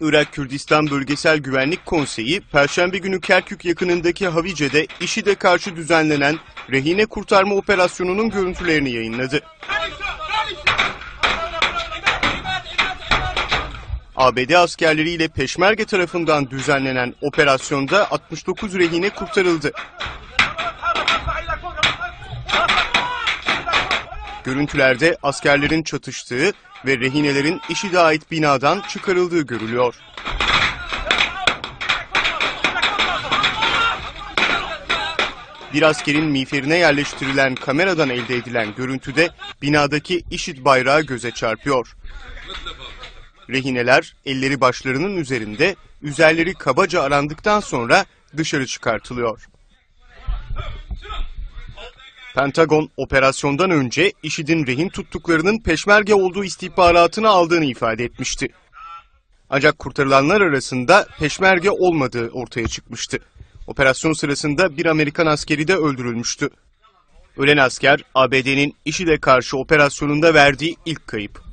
Irak Kürdistan Bölgesel Güvenlik Konseyi, Perşembe günü Kerkük yakınındaki Havice'de IŞİD'e karşı düzenlenen rehine kurtarma operasyonunun görüntülerini yayınladı. ABD askerleriyle Peşmerge tarafından düzenlenen operasyonda 69 rehine kurtarıldı. Görüntülerde askerlerin çatıştığı ve rehinelerin IŞİD'e ait binadan çıkarıldığı görülüyor. Bir askerin miğferine yerleştirilen kameradan elde edilen görüntüde binadaki IŞİD bayrağı göze çarpıyor. Rehineler elleri başlarının üzerinde, üzerleri kabaca arandıktan sonra dışarı çıkartılıyor. Pentagon operasyondan önce IŞİD'in rehin tuttuklarının peşmerge olduğu istihbaratını aldığını ifade etmişti. Ancak kurtarılanlar arasında peşmerge olmadığı ortaya çıkmıştı. Operasyon sırasında bir Amerikan askeri de öldürülmüştü. Ölen asker ABD'nin IŞİD'e karşı operasyonunda verdiği ilk kayıp.